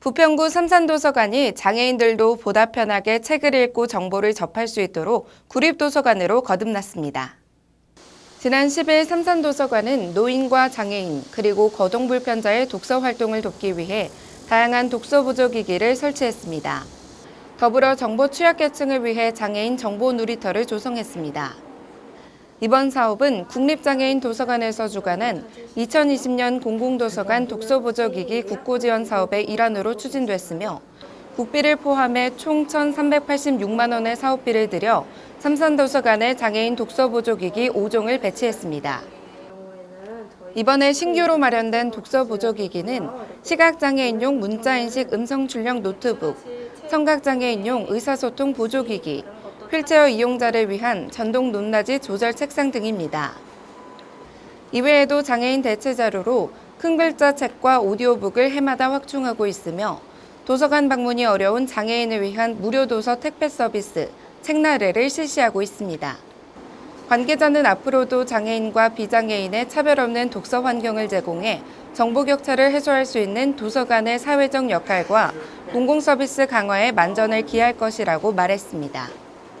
부평구 삼산도서관이 장애인들도 보다 편하게 책을 읽고 정보를 접할 수 있도록 구립도서관으로 거듭났습니다. 지난 10일 삼산도서관은 노인과 장애인 그리고 거동불편자의 독서 활동을 돕기 위해 다양한 독서 보조 기기를 설치했습니다. 더불어 정보 취약계층을 위해 장애인 정보 놀이터를 조성했습니다. 이번 사업은 국립장애인 도서관에서 주관한 2020년 공공도서관 독서보조기기 국고지원 사업의 일환으로 추진됐으며 국비를 포함해 총 1,386만 원의 사업비를 들여 삼산도서관에 장애인 독서보조기기 5종을 배치했습니다. 이번에 신규로 마련된 독서보조기기는 시각장애인용 문자인식 음성출력 노트북, 청각장애인용 의사소통 보조기기, 휠체어 이용자를 위한 전동 높낮이 조절 책상 등입니다. 이외에도 장애인 대체 자료로 큰 글자 책과 오디오북을 해마다 확충하고 있으며 도서관 방문이 어려운 장애인을 위한 무료 도서 택배 서비스 책나래를 실시하고 있습니다. 관계자는 앞으로도 장애인과 비장애인의 차별 없는 독서 환경을 제공해 정보 격차를 해소할 수 있는 도서관의 사회적 역할과 공공 서비스 강화에 만전을 기할 것이라고 말했습니다.